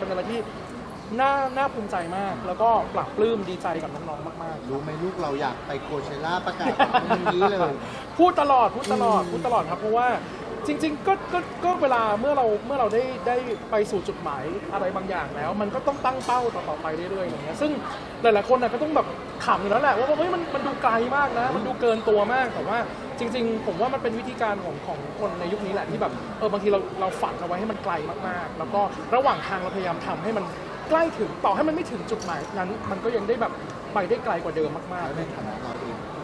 เป็นอะไรที่น่าน่าภูมิใจมาก แล้วก็ปรับปลื้มดีใจกับน้องๆมากๆรู้ไหมลูกเราอยากไปโคเชล่าประกาศวันนี้เลยพูดตลอดพูดตลอดอืมพูดตลอดครับเพราะว่า จริงๆก็ก็ก็เวลาเมื่อเราเมื่อเราได้ได้ไปสู่จุดหมายอะไรบางอย่างแล้ว มันก็ต้องตั้งเป้าต่อๆไปเรื่อยๆอย่างเงี้ยซึ่งหลายๆคนนะก็ต้องแบบขำอยู่แล้วแหละว่าเฮ้ยมันมันดูไกลมากนะ มันดูเกินตัวมากแต่ว่าจริง ๆ ผมว่ามันเป็นวิธีการของของคนในยุคนี้แหละที่แบบเออบางทีเราเราฝันเอาไว้ให้มันไกลมากๆ แล้วก็ระหว่างทางเราพยายามทำให้มันใกล้ถึงต่อให้มันไม่ถึงจุดหมายนั้น มันก็ยังได้แบบไปได้ไกลกว่าเดิมมากๆแล้วในฐานะเรา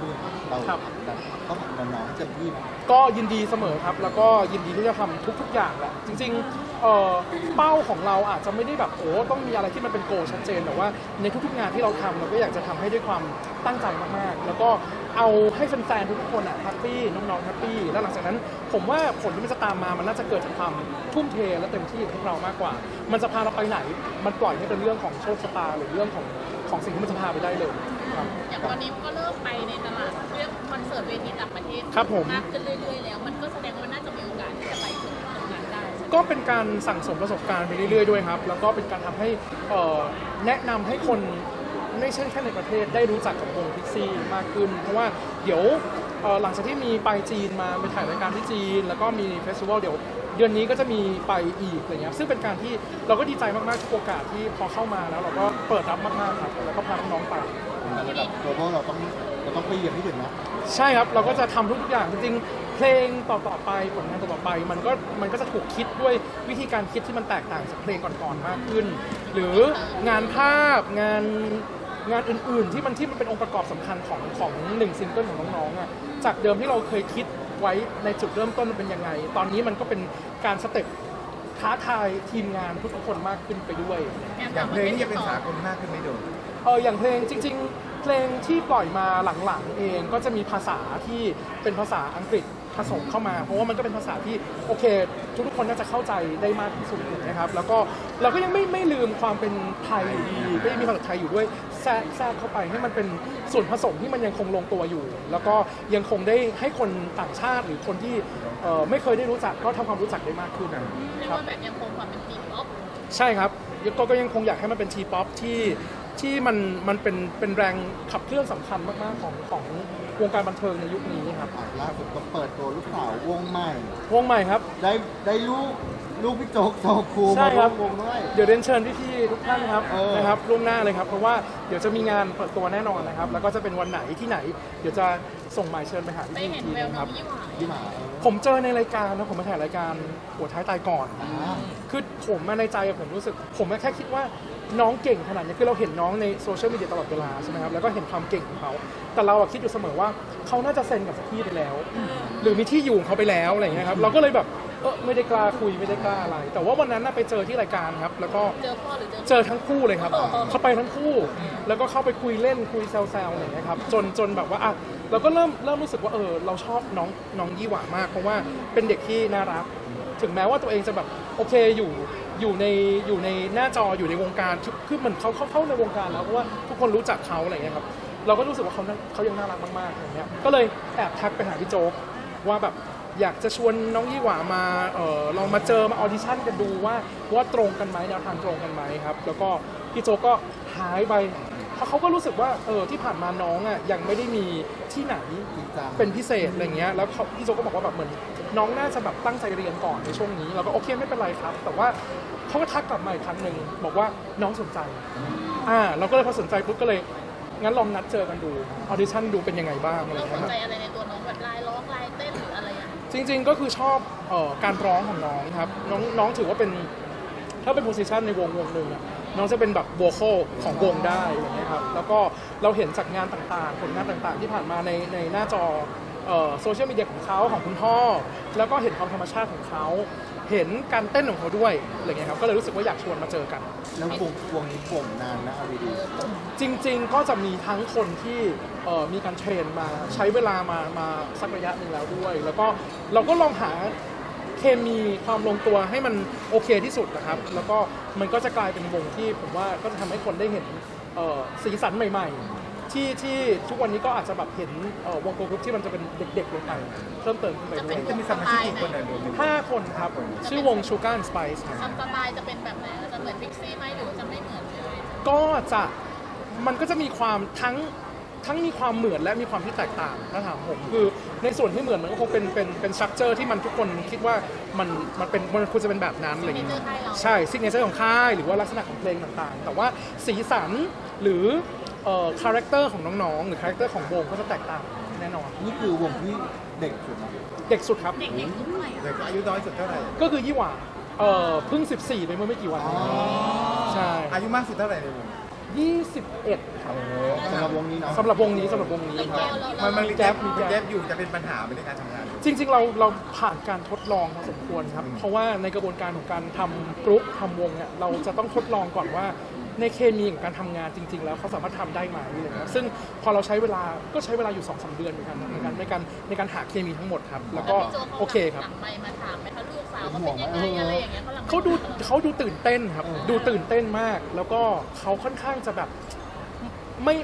เองเราครับ แบบต้องน้องๆจะพี่ก็ยินดีเสมอครับ แล้วก็ยินดีที่จะทำทุก ๆ อย่างแหละจริงๆเอ่อเป้าของเราอาจจะไม่ได้แบบโอ้ต้องมีอะไรที่มันเป็นโกลชัดเจนแต่ว่าในทุกๆงานที่เราทำเราก็อยากจะทำให้ด้วยความตั้งใจมากๆ แล้วก็เอาให้แฟนๆทุกๆคนอะแฮปปี้น้องๆแฮปปี้แล้วหลังจากนั้น ผมว่าผลที่มันจะตามมามันน่าจะเกิดจากความทุ่มเทและเต็มที่ของพวกเรามากกว่า มันจะพาเราไปไหน มันปล่อยให้เป็นเรื่องของโชคชะตาหรือเรื่องของของสิ่งที่มันจะพาไปได้เลยครับ อย่างตอนนี้มันก็เริ่มไปในตลาดเรียกคอนเสิร์ตเวทีต่างประเทศครับผม มากขึ้นเรื่อยๆ แล้ว มันก็แสดงว่ามันน่าจะมีโอกาสที่จะไปถึงตรงนั้นได้ใช่ไหมก็เป็นการสั่งสมประสบการณ์ไปเรื่อยๆด้วยครับ แล้วก็เป็นการทำให้เอ่อแนะนำให้คนไม่ใช่แค่ในประเทศได้รู้จักกับวงพิกซี่มากขึ้น เพราะว่าเดี๋ยวเอ่อหลังจากที่มีไปจีนมาไปถ่ายรายการที่จีน แล้วก็มีเฟสติวัลเดี๋ยวเดือนนี้ก็จะมีไปอีกอะไรเงี้ยซึ่งเป็นการที่เราก็ดีใจมากๆทุกโอกาสที่พอเข้ามาแล้วเราก็เปิดรับมากๆครับแล้วก็พาน้องๆไป ระดับตัวพวกเราต้องเราต้องไปเหยียบให้ถึงนะ ใช่ครับเราก็จะทำทุกอย่างจริงๆเพลงต่อๆไปผลงานต่อๆไป มันก็มันก็จะถูกคิดด้วยวิธีการคิดที่มันแตกต่างจากเพลงก่อนๆมากขึ้น หรืองานภาพงานงานอื่นๆ ที่มันที่มันเป็นองค์ประกอบสำคัญของของหนึ่งซิงเกิลของน้องๆอะจากเดิมที่เราเคยคิดไว้ในจุดเริ่มต้นมันเป็นยังไง ตอนนี้มันก็เป็นการสเต็ปท้าทายทีมงานทุกๆคนมากขึ้นไปด้วย อย่างเพลงนี่จะเป็นสากลมากขึ้นไหมโดมเอออย่างเพลงจริง ๆ เพลงที่ปล่อยมาหลังๆเองก็จะมีภาษาที่เป็นภาษาอังกฤษผสมเข้ามา เพราะว่ามันก็เป็นภาษาที่โอเค ทุกๆคนน่าจะเข้าใจได้มากที่สุดนะครับ แล้วก็เราก็ยังไม่ไม่ลืมความเป็นไทยอยู่ดีก็ยังมีภาษาไทยอยู่ด้วยแทรกแทรกเข้าไปให้มันเป็นส่วนผสมที่มันยังคงลงตัวอยู่ แล้วก็ยังคงได้ให้คนต่างชาติหรือคนที่เอ่อไม่เคยได้รู้จักก็ทำความรู้จักได้มากขึ้นเรียกครับ ว่าแบบยังคงความเป็นทีป๊อปใช่ครับก็ก็ยังคงอยากให้มันเป็นทีป๊อปที่ ที่มันมันเป็นเป็นแรงขับเคลื่อนสำคัญมากๆของของวงการบันเทิงในยุคนี้ครับอะล่าสุดก็เปิดตัวลูกสาววงใหม่ วงใหม่ครับ ได้ได้ลูกลูกพี่โจ๊กโซคูใช่มาคร่รัวบ มวงด้วย เดี๋ยวเรียนเชิญพี่ๆทุกท่านครับเออ นะครับล่วงหน้าเลยครับเพราะว่าเดี๋ยวจะมีงานเปิดตัวแน่นอนนะครับ แล้วก็จะเป็นวันไหนที่ไหน เดี๋ยวจะส่งหมายเชิญไปหาได้พี่ๆอีเห็กนทีแวนึวงน้คอรังบยี่หวาที่หมาผมเจอในรายการนะผมมาถ่ายรายการหัวท้ายตายก่อน อ่าคือผมมาในใจผมรู้สึก ผมแค่คิดว่า น้องเก่งขนาดนี้คือเราเห็นน้องในโซเชียลมีเดียตลอดเวลาใช่ไหมครับแล้วก็เห็นความเก่งของเขา แต่เราอะคิดอยู่เสมอว่าเขาน่าจะเซ็นกับสักที่ไปแล้ว หรือมีที่อยู่ของเขาไปแล้วอะไรอย่างเงี้ยครับเราก็เลยแบบเออไม่ได้กล้าคุยไม่ได้กล้าอะไร แต่ว่าวันนั้นน่ะไปเจอที่รายการครับ แล้วก็เจอพ่อหรือเจอ เจอทั้งคู่เลยครับเขาไปทั้งคู่ แล้วก็เข้าไปคุยเล่นคุยแซวๆอะไรอย่างเงี้ยครับจนจนแบบว่าอะเราก็เริ่มเริ่มรู้สึกว่าเออเราชอบน้องน้องยี่หวามาก เพราะว่าเป็นเด็กที่น่ารัก ถึงแม้ว่าตัวเองจะแบบโอเคอยู่ อยู่ในอยู่ในหน้าจออยู่ในวงการคือเหมือนเขาเข้าเข้าในวงการแล้วเพราะว่าทุกคนรู้จักเขาอะไรอย่างเงี้ยครับเราก็รู้สึกว่าเขาเขายังน่ารักมากๆอย่างเงี้ยก็เลยแอบทักไปหาพี่โจ๊กว่าแบบอยากจะชวนน้องยี่หว่ามาออลองมาเจอมาออดิชั่นกันดูว่าว่าตรงกันไหมแนวทางตรงกันไหมครับ แล้วก็พี่โจ๊กก็หายไป เพราะเขาก็รู้สึกว่าเออที่ผ่านมาน้องอะยังไม่ได้มีที่ไหนจริงจังเป็นพิเศษอะไรเงี้ยแล้วเขาพี่โจก็บอกว่าแบบเหมือนน้องน่าจะแบบตั้งใจเรียนก่อนในช่วงนี้เราก็โอเคไม่เป็นไรครับ แต่ว่าเขาก็ทักกลับมาอีกครั้งหนึ่งบอกว่าน้องสนใจอ่าเราก็เลยพอสนใจปุ๊บก็เลยงั้นลองนัดเจอกันดูออดิชั่นดูเป็นยังไงบ้างอะไรเราเงี้สนย ใจอะไรในตัวน้องแบบลายร้องลายเต้นหรืออะไรอะจริงๆ ก็คือชอบเอ่อการร้องของน้องครับ น้องน้องถือว่าเป็น ถ้าเป็นโพสิชันในวงวงหนึ่งอะน้องจะเป็นแบบโวคอลของวงได้อะไรเงี้ยครับแล้วก็เราเห็นจากงานต่างๆ ผลงานต่างๆ ที่ผ่านมาในในหน้าจอโซเชียลมีเดียของเขาของคุณพ่อ แล้วก็เห็นความธรรมชาติของเขาเห็นการเต้นของเขาด้วยอะไรเงี้ยครับก็เลยรู้สึกว่าอยากชวนมาเจอกัน แล้ววงวงนี้วงนานนะเอาดีจริง ๆ ก็จะมีทั้งคนที่เอ่อมีการเทรนมาใช้เวลามามาสักระยะหนึ่งแล้วด้วย แล้วก็เราก็ลองหา เคมีความลงตัวให้มันโอเคที่สุดนะครับ แล้วก็มันก็จะกลายเป็นวงที่ผมว่าก็จะทำให้คนได้เห็นเอ่อสีสันใหม่ ๆ ที่ที่ทุกวันนี้ก็อาจจะแบบเห็นเอ่อวงโกกรุ๊ปที่มันจะเป็นเด็กๆลงไปเพิ่มเติมขึ้นไปด้วยจะมีสมาชิกกี่คนในรวมเป็นห้าคนครับชื่อวง Sugar and Spice ครับทำสไตล์จะเป็นแบบไหนจะเหมือนพิกซี่ไหมหรือจะไม่เหมือนเลยก็จะมันก็จะมีความทั้ง ทั้งมีความเหมือนและมีความที่แตกต่างถ้าถามผมคือในส่วนที่เหมือนมันก็คงเป็นเป็นเป็นสตรัคเจอร์ที่มันทุกคนคิดว่ามันมันเป็นมันควรจะเป็นแบบนั้นอะไรอย่างเงี้ยใช่ซิกเนเจอร์ของค่ายหรือว่าลักษณะของเพลงต่างๆ แต่ว่าสีสันหรือเอ่อคาแรคเตอร์ของน้องๆ หรือคาแรคเตอร์ของวงก็จะแตกต่างแน่นอน นี่คือวงที่เด็กสุดนะเด็กสุดครับ เด็กๆด้วยเด็กอายุน้อยสุดเท่าไหร่ ก็คือยี่หว่าเอ่อเพิ่ง 14 ไปเมื่อไม่กี่วันนี้ใช่ อายุมากสุดเท่าไหร่ในวง 21 ครับสำหรับวงนี้เนาะสำหรับวงนี้สำหรับวงนี้ครับมันมันมีแก๊แก๊ปปมีมีแก๊ปแก๊ปอยู่จะเป็นปัญหาไหมในการทำงาน จริง ๆ เราเราผ่านการทดลองพอสมควรครับ เพราะว่าในกระบวนการของการทำกรุ๊ปทำวงเนี่ยเราจะต้องทดลองก่อนว่า ในเคมีของการทำงานจริง ๆ แล้วเขาสามารถทำได้ไหมอะไรเงี้ยซึ่งพอเราใช้เวลาก็ใช้เวลาอยู่2อสเดือนเหมือนกันในการในการในการหาเคมีทั้งหมดครับ แล้วก็โอเคครับหลังไปมาถามไหมคะลูกสาวเขาเป็นยังไงอะไรอย่างเงี้ยเขาหลังเขาดูเขาดูตื่นเต้นครับ ดูตื่นเต้นมาก แล้วก็เขาค่อนข้างจะแบบไม่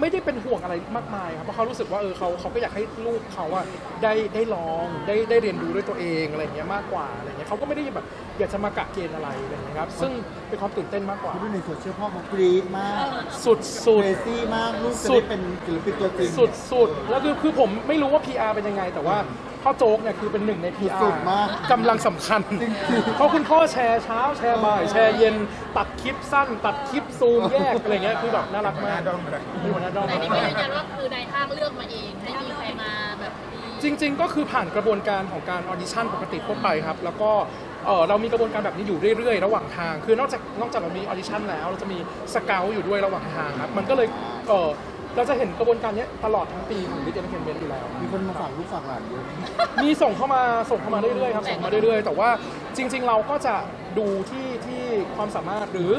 ไม่ได้เป็นห่วงอะไรมากมายครับเพราะเขารู้สึกว่าเออเขาเขาก็อยากให้ลูกเขาอะได้ได้ลองได้ได้เรียนรู้ด้วยตัวเองอะไรอย่างเงี้ยมากกว่าอะไรเงี้ยเขาก็ไม่ได้แบบอยากจะมากะเกณฑ์อะไรอะไรอย่างเงี้ยครับซึ่งเป็นความตื่นเต้นมากกว่า คุณดูในโซเชียลพ่อเขากรี๊ดมากสุดสุดเรซี่มากลูกจะสุได้ดเป็นศิลปินตัวจริงสุดสุดแล้วคือคือผมไม่รู้ว่า PR เป็นยังไง แต่ว่า พ่อโจ๊กเนี่ยคือเป็นหนึ่งใน PR สุดมากกำลังสำคัญเพราะคุณพ่อแชร์เช้าแชร์บ่าย แชร์เย็นตัดคลิปสั้น ตัดคลิปซูมแยกอะไรเงี้ยคือแบบน่ารักมากหัวหน้าด้อมเลยเป็นหัวหน้าด้อมแต่นี่ก็ยืนยันว่าคือในห้างเลือกมาเองไม่มีใครมาแบบนี้จริง ๆ ก็คือผ่านกระบวนการของการออดิชั่นปกติทั่วไปครับ แล้วก็เออเรามีกระบวนการแบบนี้อยู่เรื่อยๆ ระหว่างทาง คือนอกจากนอกจากเรามีออดิชั่นแล้ว เราจะมีสเกลอยู่ด้วยระหว่างทางครับ มันก็เลยเออ เราจะเห็นกระบวนการเนี้ยตลอดทั้งปีของวิทยาลัยเคนเมนอยู่แล้ว มีคนมาฝากลูกฝากหลานเยอะมีส่งเข้ามาส่งเข้ามาเรื่อยๆครับส่งมาเรื่อยๆ แต่ว่าจริง ๆ เราก็จะดูที่ที่ความสามารถหรือ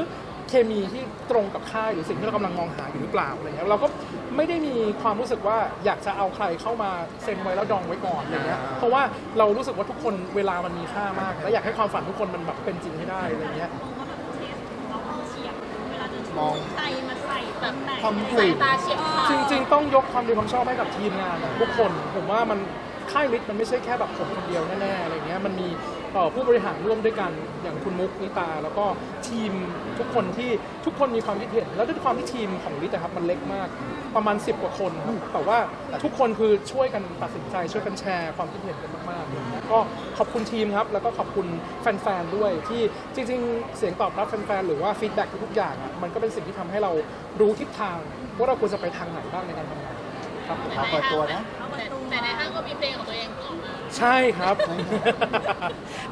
เคมีที่ตรงกับค่ายหรือสิ่งที่เรากำลังมองหาอยู่หรือเปล่าอะไรเงี้ยเราก็ไม่ได้มีความรู้สึกว่าอยากจะเอาใครเข้ามาเซ็นไว้แล้วดองไว้ก่อนอะไรเงี้ยเพราะว่าเรารู้สึกว่าทุกคนเวลามันมีค่ามาก และอยากให้ความฝันทุกคนมันแบบเป็นจริงให้ได้อะไรเงี้ย มองใส่มาใส่ แบบไหนความถูสายกตาเฉียบขาด จริงๆ ต้องยกความดีความชอบให้กับทีมงานทุกคน ผมว่ามัน ค่ายลิทมันไม่ใช่แค่แบบผมคนเดียวแน่ๆอะไรเงี้ยมันมีต่อผู้บริหารร่วมด้วยกันอย่างคุณมุกนิตา แล้วก็ทีมทุกคนที่ทุกคนมีความคิดเห็น แล้วด้วยความที่ทีมของลิทนะครับมันเล็กมากประมาณ 10 กว่าคนครับแต่ว่าทุกคนคือช่วยกันตัดสินใจช่วยกันแชร์ความคิดเห็นกันมากๆก็ขอบคุณทีมครับแล้วก็ขอบคุณแฟนๆด้วยที่จริงๆ เสียงตอบรับแฟนๆหรือว่าฟีดแบ็กทุกๆอย่างอะมันก็เป็นสิ่งที่ทำให้เรารู้ทิศทางว่าเราควรจะไปทางไหนบ้างในการทำงาน ครับผมเอาเปิดตัวนะ แต่ในห้างก็มีเพลงของตัวเองเพิ่งออกมาใช่ครับใช่ครับ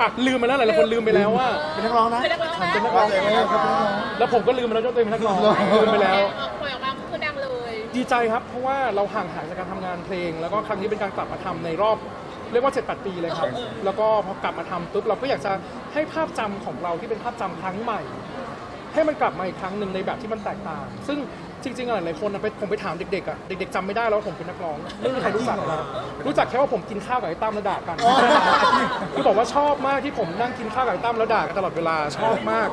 อะลืมไปแล้วหลายๆคนลืมไปแล้วว่า เป็นนักร้องนะเป็นนักร้องฉันนะเป็นนักร้องเออเขาเป็นนักร้อง แล้วผมก็ลืมไปแล้วว่าตัวเองเป็นนักร้องลืมไปแล้ว ออกปล่อยออกมาคือดังเลยดีใจครับ เพราะว่าเราห่างหายจากการทำงานเพลง แล้วก็ครั้งนี้เป็นการกลับมาทำในรอบ เรียกว่า 7-8 ปีเลยครับ แล้วก็พอกลับมาทำปุ๊บเราก็อยากจะให้ภาพจำของเราที่เป็นภาพจำครั้งใหม่ ให้มันกลับมาอีกครั้งหนึ่งในแบบที่มันแตกต่าง ซึ่ง จริงๆอะหลายๆคนอะไปผมไปถามเด็กๆอะเด็กๆจำไม่ได้แล้วว่าผมเป็นนักร้องไม่มีใครรู้จักนะรู้จักแค่ว่าผมกินข้าวกับไอ้ตั้มแล้วด่ากันคือบอกว่าชอบมากที่ผมนั่งกินข้าวกับไอ้ตั้มแล้วด่ากันตลอดเวลาชอบมาก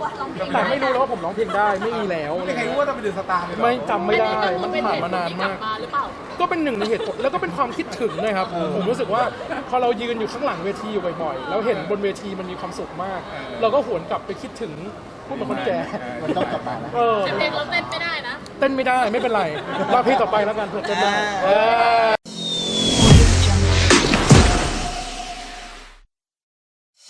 แต่ไม่รู้แล้วว่าผมร้องเพลงได้ไม่มีแล้ว ไม่มีใครรู้ว่าต้องเป็นเดือดสตาร์เลยเหรอไม่จำไม่ได้อัมันเป็ผ่านมานานเหตุผลที่กลัมากบมาหรือเปล่า ก็เป็นหนึ่งในเหตุผลแล้วก็เป็นความคิดถึงนะครับ ผมรู้สึกว่าพอเรายืนอยู่ข้างหลังเวทีอยู่บ่อยๆ แล้วเห็นบนเวทีมันมีความสุขมาก เราก็หวนกลับไปคิดถึงพูดเหมือนคนแก่ มันต้องกลับมานะ เออแต่เพลงเราเต้นไม่ได้นะ เต้นไม่ได้ไม่เป็นไรรอเพลงต่อไปแล้วกันเผื่อเต้นได้เออ